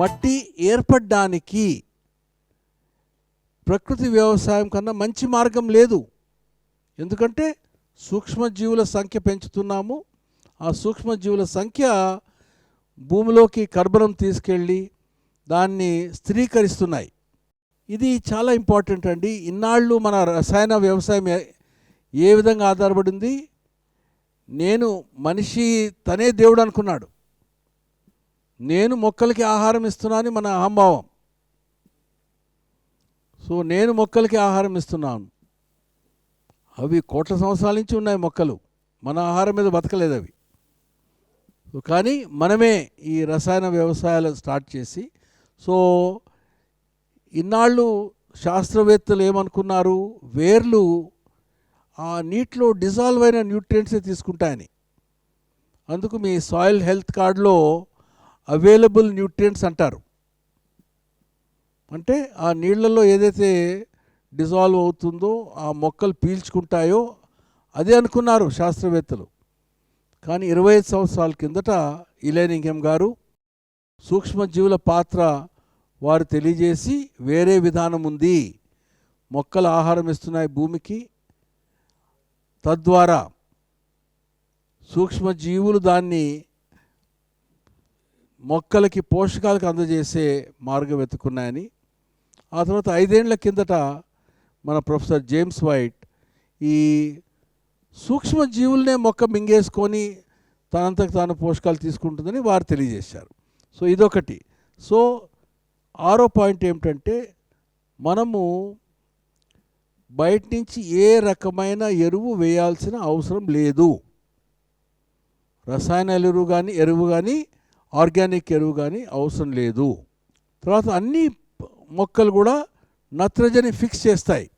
మట్టి ఏర్పడడానికి ప్రకృతి వ్యవసాయం కన్నా మంచి మార్గం లేదు. ఎందుకంటే సూక్ష్మజీవుల సంఖ్య పెంచుతున్నాము. ఆ సూక్ష్మజీవుల సంఖ్య భూమిలోకి కర్బనం తీసుకెళ్ళి దాన్ని స్థిరీకరిస్తున్నాయి. ఇది చాలా ఇంపార్టెంట్ అండి. ఇన్నాళ్ళు మన రసాయన వ్యవసాయం ఏ- విధంగా ఆధారపడింది? నేను మనిషి తనే దేవుడు అనుకున్నాడు. నేను మొక్కలకి ఆహారం ఇస్తున్నానని మన అహంభావం. సో నేను మొక్కలకి ఆహారం ఇస్తున్నాను. అవి కోట్ల సంవత్సరాల నుంచి ఉన్నాయి మొక్కలు. మన ఆహారం మీద బతకలేదు అవి. కానీ మనమే ఈ రసాయన వ్యవసాయాలు స్టార్ట్ చేసి సో ఇన్నాళ్ళు శాస్త్రవేత్తలు ఏమనుకున్నారు? వేర్లు ఆ నీటిలో డిజాల్వ్ అయిన న్యూట్రియంట్సే తీసుకుంటాయని. అందుకు మీ సాయిల్ హెల్త్ కార్డులో అవైలబుల్ న్యూట్రియంట్స్ అంటారు. అంటే ఆ నీళ్ళల్లో ఏదైతే డిజాల్వ్ అవుతుందో ఆ మొక్కలు పీల్చుకుంటాయో అదే అనుకున్నారు శాస్త్రవేత్తలు. కానీ ఇరవై ఐదు సంవత్సరాల కిందట ఇలేనింగం గారు సూక్ష్మజీవుల పాత్ర వారు తెలియజేసి వేరే విధానం ఉంది. మొక్కలు ఆహారం ఇస్తున్నాయి భూమికి. తద్వారా సూక్ష్మజీవులు దాన్ని మొక్కలకి పోషకాలకు అందజేసే మార్గం వెతుకున్నాయని ఆ తర్వాత ఐదేండ్ల కిందట మన ప్రొఫెసర్ జేమ్స్ వైట్ ఈ సూక్ష్మజీవులనే మొక్క మింగేసుకొని తనంతకు తాను పోషకాలు తీసుకుంటుందని వారు తెలియజేశారు. సో ఇదొకటి. సో ఆరో పాయింట్ ఏమిటంటే మనము బయట నుంచి ఏ రకమైన ఎరువు వేయాల్సిన అవసరం లేదు. రసాయన ఎరువు కానీ ఎరువు కానీ ఆర్గానిక్ ఎరువు కానీ అవసరం లేదు. తర్వాత అన్ని మొక్కలు కూడా నత్రజని ఫిక్స్ చేస్తాయి.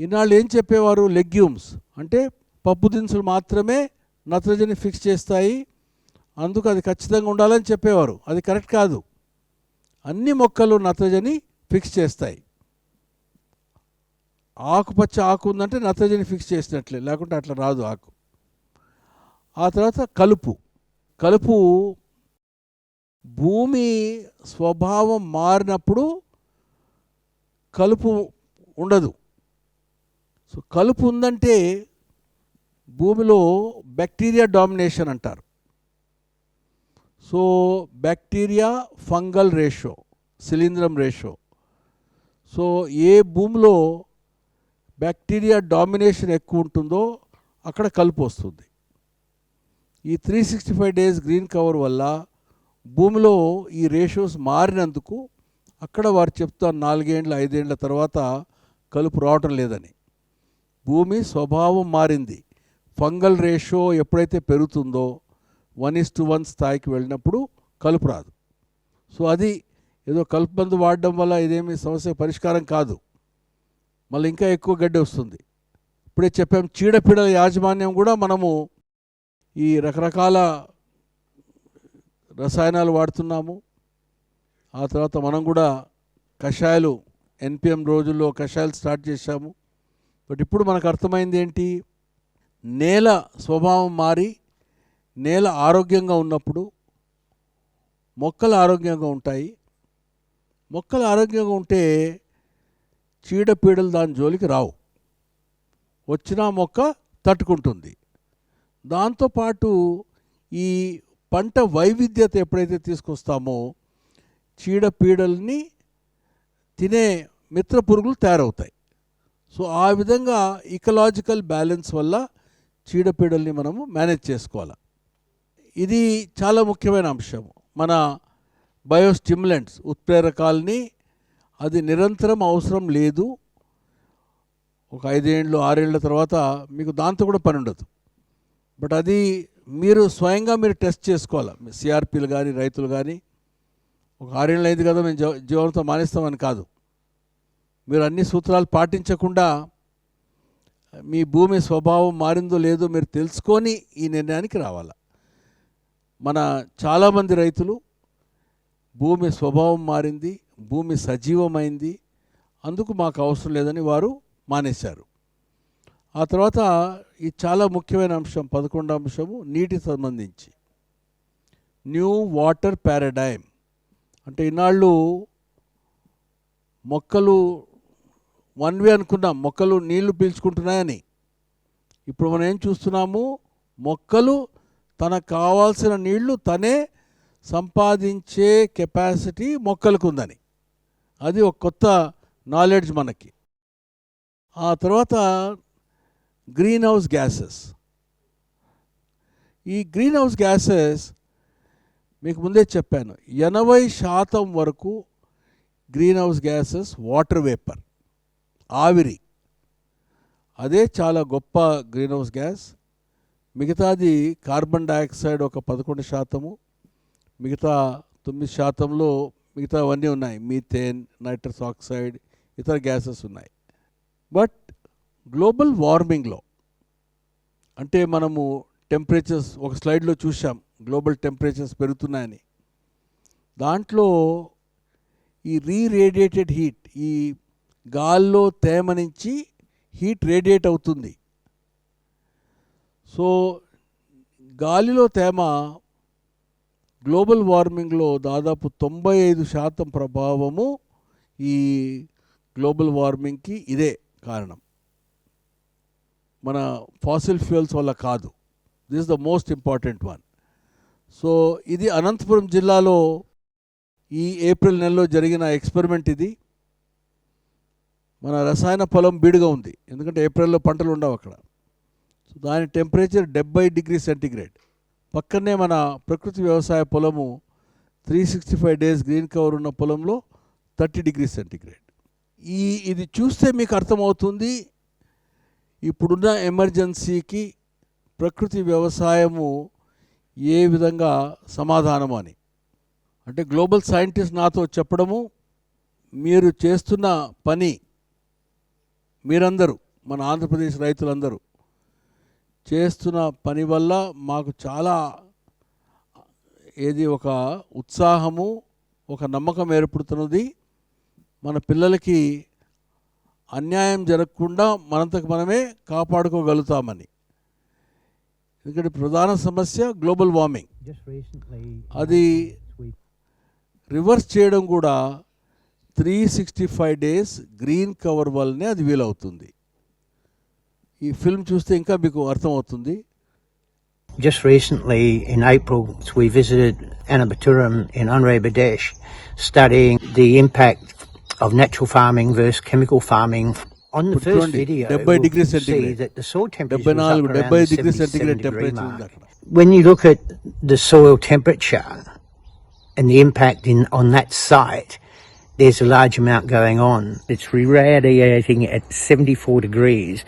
ఈనాళ్ళు ఏం చెప్పేవారు? లెగ్యూమ్స్. అంటే పప్పు దినుసులు మాత్రమే నత్రజని ఫిక్స్ చేస్తాయి. అందుకు అది ఖచ్చితంగా ఉండాలని చెప్పేవారు. అది కరెక్ట్ కాదు. అన్ని మొక్కలు నత్రజని ఫిక్స్ చేస్తాయి. ఆకుపచ్చ ఆకు ఉందంటే నత్రజని ఫిక్స్ చేసినట్లే. లేకుంటే అట్లా రాదు ఆకు. ఆ తర్వాత కలుపు. కలుపు భూమి స్వభావం మారినప్పుడు కలుపు ఉండదు. సో కలుపు ఉందంటే భూమిలో బ్యాక్టీరియా డామినేషన్ అంటారు. సో బ్యాక్టీరియా ఫంగల్ రేషో శిలీంద్రం రేషో సో ఏ భూమిలో బ్యాక్టీరియా డామినేషన్ ఎక్కువ ఉంటుందో అక్కడ కలుపు వస్తుంది. ఈ three sixty five days green cover వల్ల భూమిలో ఈ రేషియోస్ మారినందుకు అక్కడ వారు చెప్తారు నాలుగేండ్ల ఐదేండ్ల తర్వాత కలుపు రావటం లేదని. భూమి స్వభావం మారింది. ఫంగల్ రేషియో ఎప్పుడైతే పెరుగుతుందో వన్ ఇస్ టు వన్ స్థాయికి వెళ్ళినప్పుడు కలుపు రాదు. సో అది ఏదో కలుపు మందు వాడడం వల్ల ఇదేమి సమస్య పరిష్కారం కాదు. మళ్ళీ ఇంకా ఎక్కువ గడ్డి వస్తుంది. ఇప్పుడే చెప్పాం చీడపీడల యాజమాన్యం కూడా మనము ఈ రకరకాల రసాయనాలు వాడుతున్నాము. ఆ తర్వాత మనం కూడా కషాయాలు ఎన్పిఎం రోజుల్లో కషాయాలు స్టార్ట్ చేశాము. బట్ ఇప్పుడు మనకు అర్థమైంది ఏంటి? నేల స్వభావం మారి నేల ఆరోగ్యంగా ఉన్నప్పుడు మొక్కలు ఆరోగ్యంగా ఉంటాయి. మొక్కలు ఆరోగ్యంగా ఉంటే చీడపీడలు దాని జోలికి రావు. వచ్చినా మొక్క తట్టుకుంటుంది. దాంతోపాటు ఈ పంట వైవిధ్యత ఎప్పుడైతే తీసుకొస్తామో చీడపీడల్ని తినే మిత్ర పురుగులు తయారవుతాయి. సో ఆ విధంగా ఇకలాజికల్ బ్యాలెన్స్ వల్ల చీడపీడల్ని మనము మేనేజ్ చేసుకోవాలి. ఇది చాలా ముఖ్యమైన అంశం మన బయోస్టిమ్యులెంట్స్ ఉత్ప్రేరకాలని అది నిరంతరం అవసరం లేదు. ఒక ఐదేళ్ళు ఆరేళ్ళ తర్వాత మీకు దాంతో కూడా పని ఉండదు. బట్ అది మీరు స్వయంగా మీరు టెస్ట్ చేసుకోవాలి? సిఆర్పీలు కానీ రైతులు కానీ ఒక ఆరేళ్ళు అయింది కదా మేము జీవ- జీవనంతో మానేస్తామని కాదు. మీరు అన్ని సూత్రాలు పాటించకుండా మీ భూమి స్వభావం మారిందో లేదో మీరు తెలుసుకొని ఈ నిర్ణయానికి రావాలి? మన చాలామంది రైతులు భూమి స్వభావం మారింది భూమి సజీవమైంది అందుకు మాకు అవసరం లేదని వారు మానేశారు. ఆ తర్వాత ఇది చాలా ముఖ్యమైన అంశం పదకొండో అంశము నీటి సంబంధించి. న్యూ వాటర్ పారాడైమ్ అంటే ఇన్నాళ్ళు మొక్కలు వన్ వే అనుకున్నాం మొక్కలు నీళ్ళు పీల్చుకుంటున్నాయని. ఇప్పుడు మనం ఏం చూస్తున్నాము? మొక్కలు తనకు కావాల్సిన నీళ్ళు తనే సంపాదించే కెపాసిటీ మొక్కలకు ఉందని అది ఒక కొత్త నాలెడ్జ్ మనకి. ఆ తర్వాత గ్రీన్ హౌస్ గ్యాసెస్ ఈ గ్రీన్ హౌస్ గ్యాసెస్ మీకు ముందే చెప్పాను ఎనభై శాతం వరకు green house gases water vapour ఆవిరి. అదే చాలా గొప్ప గ్రీన్ హౌస్ గ్యాస్ మిగతాది కార్బన్ డయాక్సైడ్ ఒక పదకొండు శాతము మిగతా తొమ్మిది శాతంలో మిగతావన్నీ ఉన్నాయి. మీథేన్ నైట్రస్ ఆక్సైడ్ ఇతర గ్యాసెస్ ఉన్నాయి. బట్ గ్లోబల్ వార్మింగ్లో అంటే మనము టెంపరేచర్స్ ఒక స్లైడ్లో చూసాం గ్లోబల్ టెంపరేచర్స్ పెరుగుతున్నాయని. దాంట్లో ఈ రీరేడియేటెడ్ హీట్ ఈ గాల్లో తేమ నుంచి హీట్ రేడియేట్ అవుతుంది. సో గాలిలో తేమ గ్లోబల్ వార్మింగ్లో దాదాపు తొంభై ఐదు శాతం ప్రభావము ఈ గ్లోబల్ వార్మింగ్కి ఇదే కారణం. మన ఫాసిల్ ఫ్యూయల్స్ వల్ల కాదు. This the most important one so ఇది అనంతపురం జిల్లాలో ఈ ఏప్రిల్ నెలలో జరిగిన ఎక్స్పెరిమెంట్ ఇది. మన రసాయన పొలం బీడుగా ఉంది. ఎందుకంటే ఏప్రిల్లో పంటలు ఉండవు అక్కడ. సో దాని టెంపరేచర్ డెబ్బై డిగ్రీ సెంటిగ్రేడ్. పక్కనే మన ప్రకృతి వ్యవసాయ పొలము three sixty five days green cover ఉన్న పొలంలో థర్టీ డిగ్రీ సెంటిగ్రేడ్. ఈ ఇది చూస్తే మీకు అర్థమవుతుంది. ఇప్పుడున్న ఎమర్జెన్సీకి ప్రకృతి వ్యవసాయము ఏ విధంగా సమాధానం అని. అంటే గ్లోబల్ సైంటిస్ట్ నాతో చెప్పడము మీరు చేస్తున్న పని మీరందరూ మన ఆంధ్రప్రదేశ్ రైతులందరూ చేస్తున్న పని వల్ల మాకు చాలా ఏది ఒక ఉత్సాహము ఒక నమ్మకం ఏర్పడుతున్నది. మన పిల్లలకి అన్యాయం జరగకుండా మనంతకు మనమే కాపాడుకోగలుగుతామని. ఎందుకంటే ప్రధాన సమస్య గ్లోబల్ వార్మింగ్. అది రివర్స్ చేయడం కూడా three sixty five days green cover వల్లనే అది వీలవుతుంది. ఈ ఫిల్మ్ చూస్తే ఇంకా మీకు అర్థమవుతుంది. Just recently, in April, we visited Anabaturam in Andhra Pradesh, studying the impact of natural farming versus chemical farming. On the first video, we can see that the soil temperature up around 77 degree mark. When you look at the soil temperature and the impact in on that site, there's a large amount going on. It's radiating at 74 degrees.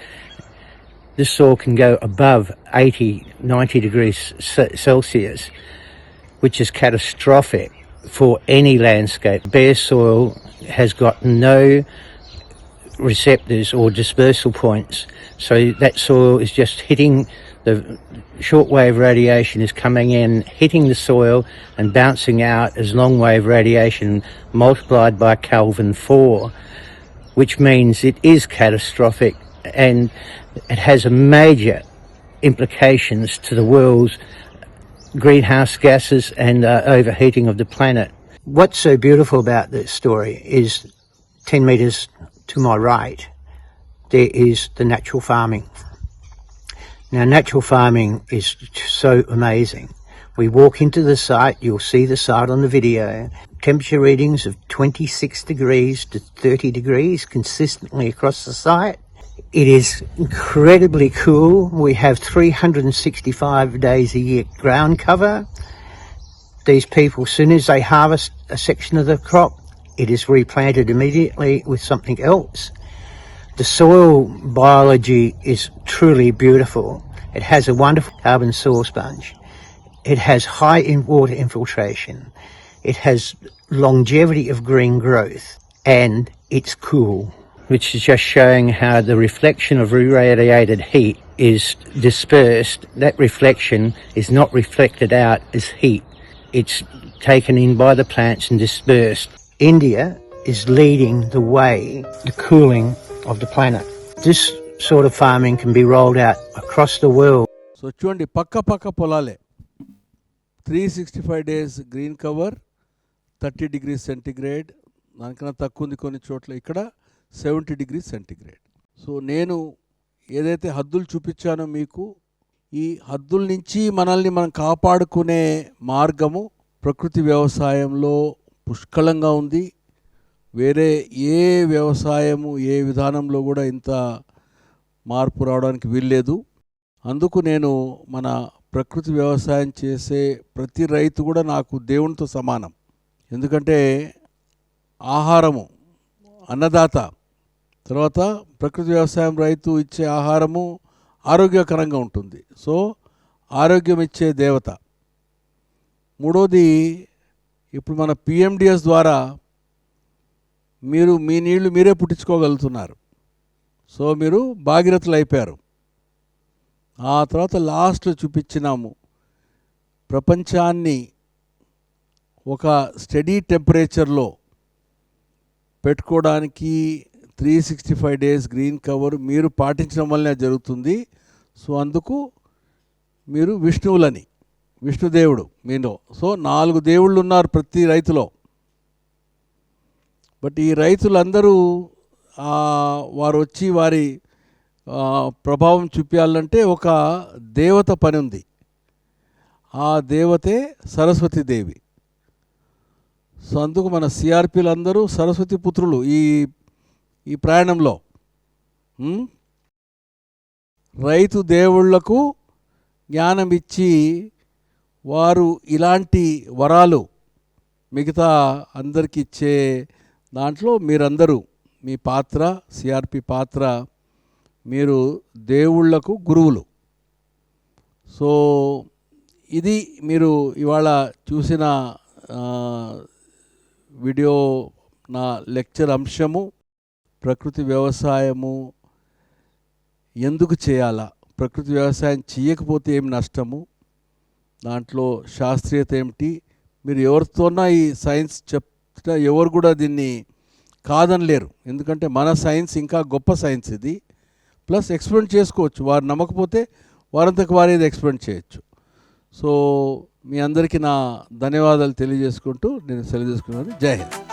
This soil can go above 80, 90 degrees Celsius, which is catastrophic for any landscape. Bare soil has got no receptors or dispersal points. So that soil is just hitting the shortwave radiation is coming in, hitting the soil and bouncing out as long wave radiation multiplied by Kelvin 4, which means it is catastrophic and it has major implications to the world's greenhouse gases and uh, overheating of the planet. What's so beautiful about this story is 10 metres to my right, there is the natural farming. Now, natural farming is so amazing. We walk into the site, you'll see the site on the video. Temperature readings of 26 degrees to 30 degrees consistently across the site. It is incredibly cool. We have 365 days a year ground cover. These people, as soon as they harvest a section of the crop, it is replanted immediately with something else. The soil biology is truly beautiful. It has a wonderful carbon soil sponge. It has high in water infiltration. It has longevity of green growth and it's cool. Which is just showing how the reflection of irradiated heat is dispersed. That reflection is not reflected out as heat. It's taken in by the plants and dispersed. India is leading the way, the cooling of the planet. This sort of farming can be rolled out across the world. So చూడండి పక్క పక్క పొలాలే three sixty five days green cover thirty degree centigrade దానికన్నా తక్కువ ఉంది కొన్ని చోట్ల ఇక్కడ seventy degree centigrade so నేను ఏదైతే హద్దులు చూపించానో మీకు ఈ హద్దుల నుంచి మనల్ని మనం కాపాడుకునే మార్గము ప్రకృతి వ్యవసాయంలో పుష్కలంగా ఉంది. వేరే ఏ వ్యవసాయము ఏ విధానంలో కూడా ఇంత మార్పు రావడానికి వీల్లేదు. అందుకు నేను మన ప్రకృతి వ్యవసాయం చేసే ప్రతి రైతు కూడా నాకు దేవునితో సమానం. ఎందుకంటే ఆహారము అన్నదాత తర్వాత ప్రకృతి వ్యవసాయం రైతు ఇచ్చే ఆహారము ఆరోగ్యకరంగా ఉంటుంది. సో ఆరోగ్యం ఇచ్చే దేవత. మూడోది ఇప్పుడు మన పిఎండిఎస్ ద్వారా మీరు మీ నీళ్ళు మీరే పుట్టించుకోగలుగుతున్నారు. సో మీరు భాగీరథులు అయిపోయారు ఆ తర్వాత లాస్ట్ చూపించినాము. ప్రపంచాన్ని ఒక స్టడీ టెంపరేచర్లో పెట్టుకోవడానికి three sixty five days green cover మీరు పాటించడం వల్లనే జరుగుతుంది. సో అందుకు మీరు విష్ణువులని విష్ణుదేవుడు మీలో సో నాలుగు దేవుళ్ళు ఉన్నారు ప్రతి రైతులో. బట్ ఈ రైతులందరూ వారు వచ్చి వారి ప్రభావం చూపించాలంటే ఒక దేవత పని ఉంది. ఆ దేవతే సరస్వతీదేవి సో అందుకు మన సిఆర్పీలు అందరూ సరస్వతి పుత్రులు ఈ ఈ ప్రయాణంలో. రైతు దేవుళ్ళకు జ్ఞానం ఇచ్చి వారు ఇలాంటి వరాలు మిగతా అందరికి ఇచ్చే దాంట్లో మీరందరూ మీ పాత్ర సిఆర్పి పాత్ర మీరు దేవుళ్ళకు గురువులు. సో ఇది మీరు ఇవాళ చూసిన వీడియో నా లెక్చర్ అంశము ప్రకృతి వ్యవసాయము ఎందుకు చేయాలా? ప్రకృతి వ్యవసాయం చేయకపోతే ఏం నష్టము? దాంట్లో శాస్త్రీయత ఏమిటి? మీరు ఎవరితోనా ఈ సైన్స్ చెప్తా ఎవరు కూడా దీన్ని కాదనలేరు. ఎందుకంటే మన సైన్స్ ఇంకా గొప్ప సైన్స్ ఇది. ప్లస్ ఎక్స్పెరిమెంట్ చేసుకోవచ్చు. వారు నమ్మకపోతే వారంతకు వారు ఇది ఎక్స్పెరిమెంట్ చేయొచ్చు. సో మీ అందరికీ నా ధన్యవాదాలు తెలియజేసుకుంటూ నేను సెలవు చేసుకున్నాను జై హింద్.